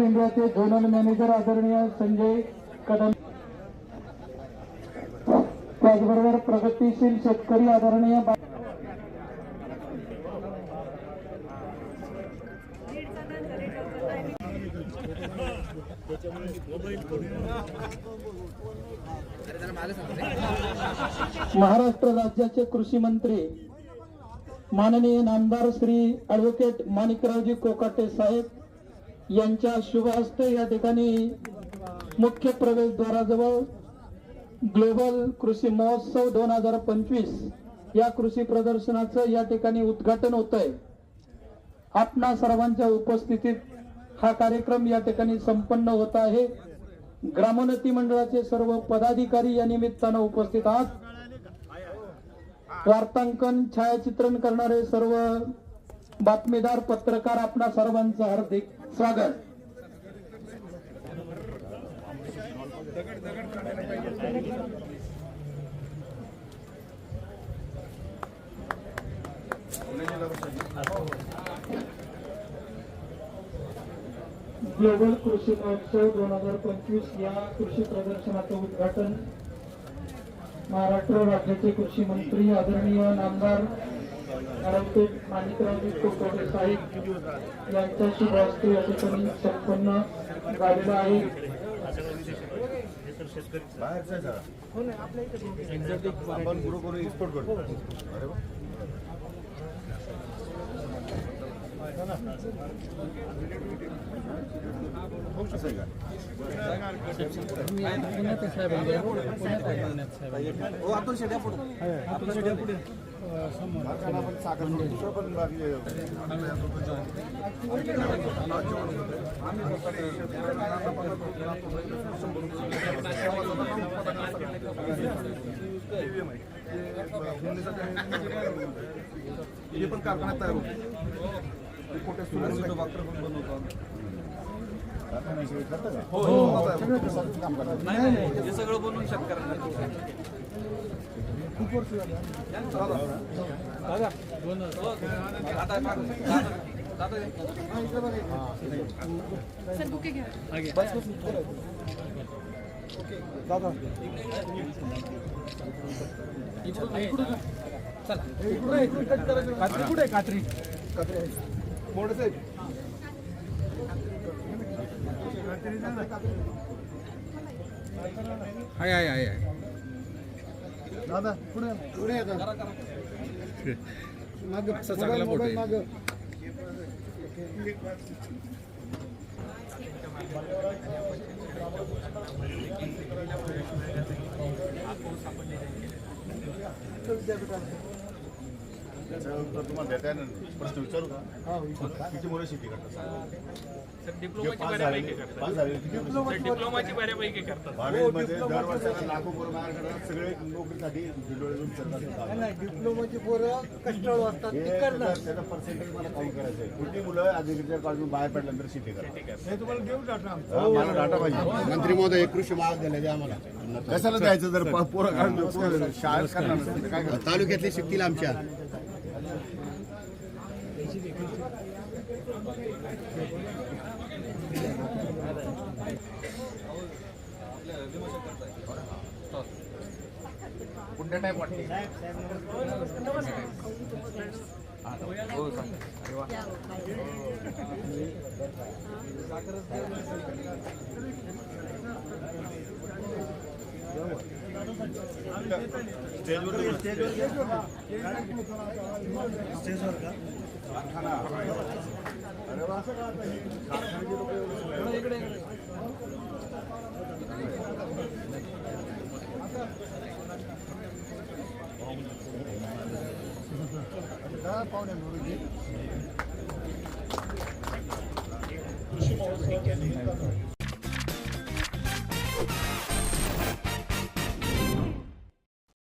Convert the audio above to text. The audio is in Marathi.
इंडियाचे झोनल मॅनेजर आदरणीय संजय कदम. त्याचबरोबर प्रगतीशील शेतकरी आदरणीय महाराष्ट्र राज्याचे कृषी मंत्री माननीय नामदार श्री ॲडव्होकेट माणिकरावजी कोकाटे साहेब यांच्या शुभ हस्ते या ठिकाणी मुख्य प्रवेशद्वाराजवळ ग्लोबल कृषी महोत्सव दोन हजार पंचवीस या कृषी प्रदर्शनाचं या ठिकाणी उद्घाटन होत आहे आपणा सर्वांच्या उपस्थितीत हा कार्यक्रम या ठिकाणी संपन्न होत आहे. ग्रामोन्नती मंडळाचे सर्व पदाधिकारी या निमित्तानं उपस्थित आहात. वार्तांकन छायाचित्रण करणारे सर्व बातमीदार पत्रकार आपणा सर्वांचं हार्दिक स्वागत. ग्लोबल कृषी महोत्सव दोन हजार पंचवीस या कृषी प्रदर्शनाचं उद्घाटन महाराष्ट्र राज्याचे कृषी मंत्री आदरणीय नामदार ॲडव्होकेट माणिकरावजी कोकोडे साहेब यांच्या शुभ हस्ते या ठिकाणी संपन्न झालेला आहे. हो, आपण हे पण कारखान्यात तयार होतो. डॉक्टर पण बनवतो हो काम नाही. हे सगळं बनवून शेतकऱ्यांना सर बुके घ्या साहेब आहे आहे आहे. दादा पुढे. पुढे माग असा चांगला फोटो आहे. माग त्याच्यानंतर तुम्हाला देता येणार नाही. प्रश्न विचारू का? किती मुलं शेती करतात? सर जे डिप्लोमाची पास झाले बऱ्यापैकी करतात. पास झाले किती सर डिप्लोमाची बऱ्यापैकी करतात. भाडेमध्ये दर वर्षाला लाखो पोरं बाहेर करतात. सगळे नोकरीसाठी दिंडोळीतून सरकार डिप्लोमाची पोरं कष्टाळू असतात. हे ती करणार. त्याचा त्याचा पर्सेंटेज मला काउंट करायचं आहे कुठली मुलं ॲग्रिकल्चर कॉलेजून बाहेर पडल्यानंतर शेती करतात? हे मला डाटा पाहिजे. मंत्री महोदय कृषी महाविद्यालय द्या आम्हाला. कशाला द्यायचं जर पोरं काढून शाळेत करणार? नसेल तर काय करणार? तालुक्यातले शिकतील आमच्या कुठल्या टाईप वाटते. स्टेजवर स्टेजवर कारखाना. अरे वा. कारखान्याचे लोकं एवढे पाहुणे